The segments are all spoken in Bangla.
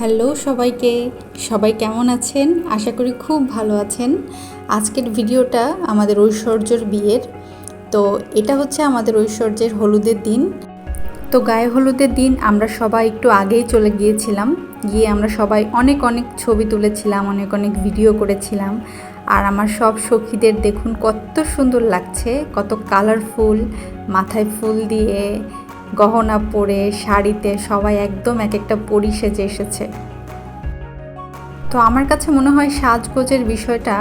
হ্যালো সবাইকে, সবাই কেমন আছেন? আশা করি খুব ভালো আছেন। আজকের ভিডিওটা আমাদের ঐশ্বর্যর বিয়ের। তো এটা হচ্ছে আমাদের ঐশ্বর্যের হলুদের দিন। তো গায়ে হলুদের দিন আমরা সবাই একটু আগেই চলে গিয়েছিলাম। গিয়ে আমরা সবাই অনেক অনেক ছবি তুলেছিলাম, অনেক অনেক ভিডিও করেছিলাম। আর আমার সব সখীদের দেখুন কত সুন্দর লাগছে, কত কালারফুল মাথায় ফুল দিয়ে গহনা পরে শাড়িতে সবাই একদম এক একটা পরি সেজে এসেছে। তো আমার কাছে মনে হয় সাজগোজের বিষয়টা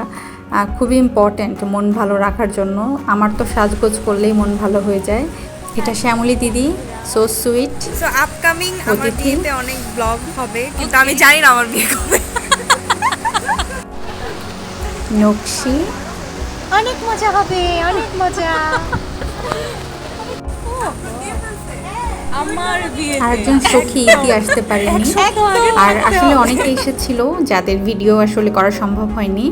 খুবই ইম্পর্ট্যান্ট মন ভালো রাখার জন্য। আমার তো সাজগোজ করলেই মন ভালো হয়ে যায়। এটা শ্যামলী দিদি সো সুইট সো আপকামিং আমার। বিয়েতে অনেক ব্লগ হবে কিন্তু আমি জানি না আমার বিয়ে কবে। নকশি। অনেক মজা হবে অনেক মজা। আমার বিয়ে আর সখী ইতি আসতে পারেনি? আর আসলে অনেকে এসেছিল যাদের ভিডিও আসলে করা সম্ভব হয়নি।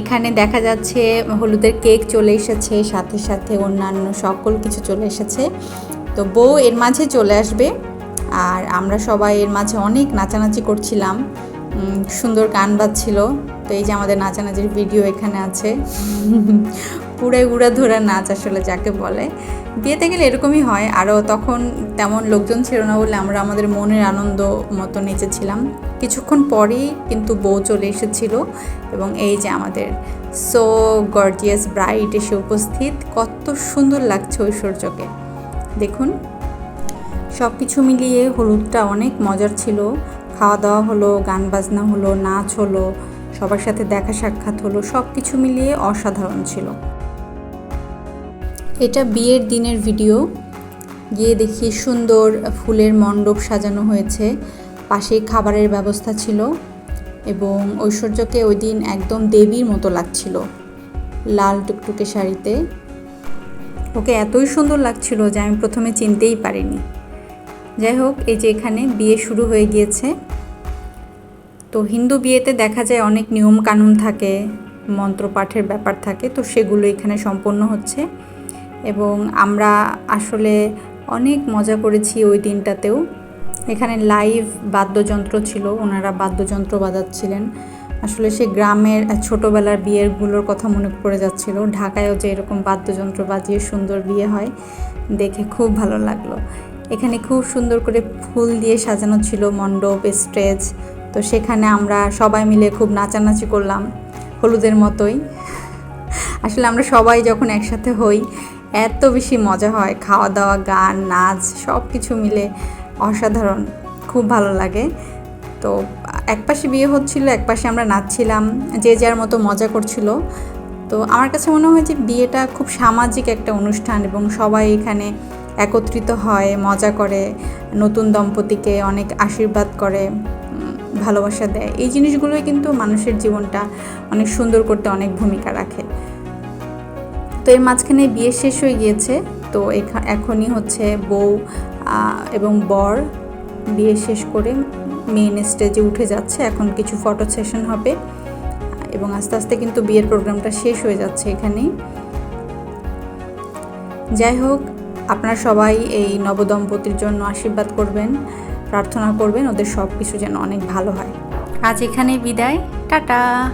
এখানে দেখা যাচ্ছে হলুদের কেক চলে এসেছে সাথে সাথে অন্যান্য সকল কিছু চলে এসেছে। তো বউ এর মাঝে চলে আসবে। আর আমরা সবাই এর মাঝে অনেক নাচানাচি করছিলাম। সুন্দর গান বাজছিল। তো এই যে আমাদের নাচানাচির ভিডিও এখানে আছে। পুরো উড়া ধরা নাচ আসলে যাকে বলে। বিয়েতে গেলে এরকমই হয়। আরও তখন তেমন লোকজন ছিল না বলে আমরা আমাদের মনের আনন্দ মতো নেচেছিলাম। কিছুক্ষণ পরেই কিন্তু বউ চলে এসেছিল এবং এই যে আমাদের সো গর্জিয়াস ব্রাইট এসে উপস্থিত। কত সুন্দর লাগছে ঐশ্বর্যকে। দেখুন সব কিছু মিলিয়ে হলুদটা অনেক মজার ছিল। খাওয়া দাওয়া হলো গান বাজনা হলো, নাচ হলো, সবার সাথে দেখা সাক্ষাৎ হলো সব কিছু মিলিয়ে অসাধারণ ছিল। এটা বিয়ের দিনের ভিডিও। গিয়ে দেখি সুন্দর ফুলের মণ্ডপ সাজানো হয়েছে। পাশেই খাবারের ব্যবস্থা ছিল এবং ঐশ্বর্যকে ওই দিন একদম দেবীর মতো লাগছিল লাল টুকটুকে শাড়িতে। ওকে এতই সুন্দর লাগছিল যে আমি প্রথমে চিনতেই পারিনি। যাই হোক, এই যে এখানে বিয়ে শুরু হয়ে গিয়েছে। তো হিন্দু বিয়েতে দেখা যায় অনেক নিয়ম কানুন থাকে, মন্ত্রপাঠের ব্যাপার থাকে, তো সেগুলো এখানে সম্পন্ন হচ্ছে। এবং আমরা আসলে অনেক মজা করেছি ওই দিনটাতেও। এখানে লাইভ বাদ্যযন্ত্র ছিল, ওনারা বাদ্যযন্ত্র বাজাচ্ছিলেন। আসলে সে গ্রামের ছোটোবেলার বিয়েরগুলোর কথা মনে পড়ে যাচ্ছিল। ঢাকায়ও যে এরকম বাদ্যযন্ত্র বাজিয়ে সুন্দর বিয়ে হয়, দেখে খুব ভালো লাগল। এখানে খুব সুন্দর করে ফুল দিয়ে সাজানো ছিল, মণ্ডপ স্টেজ তো সেখানে আমরা সবাই মিলে খুব নাচানাচি করলাম, হলুদের মতোই। আসলে আমরা সবাই যখন একসাথে হই এত বেশি মজা হয়। খাওয়া দাওয়া গান, নাচ সব কিছু মিলে অসাধারণ। খুব ভালো লাগে। তো একপাশে বিয়ে হচ্ছিল একপাশে আমরা নাচছিলাম, যে যার মতো মজা করছিল। তো আমার কাছে মনে হয় যে বিয়েটা খুব সামাজিক একটা অনুষ্ঠান এবং সবাই এখানে একত্রিত হয়, মজা করে, নতুন দম্পতিকে অনেক আশীর্বাদ করে ভালোবাসা দেয়। এই জিনিসগুলোই কিন্তু মানুষের জীবনটা অনেক সুন্দর করতে অনেক ভূমিকা রাখে। তো এর মাঝখানে বিয়ে শেষ হয়ে গিয়েছে। তো এখা- এখনই হচ্ছে বউ এবং বর বিয়ে শেষ করে মেইন স্টেজে উঠে যাচ্ছে। এখন কিছু ফটো সেশন হবে। এবং আস্তে আস্তে কিন্তু বিয়ের প্রোগ্রামটা শেষ হয়ে যাচ্ছে এখানেই। যাই হোক, আপনারা সবাই এই নবদম্পতির জন্য আশীর্বাদ করবেন, প্রার্থনা করবেন, ওদের সব কিছু যেন অনেক ভালো হয়। আজ এখানেই বিদায়। টাটা!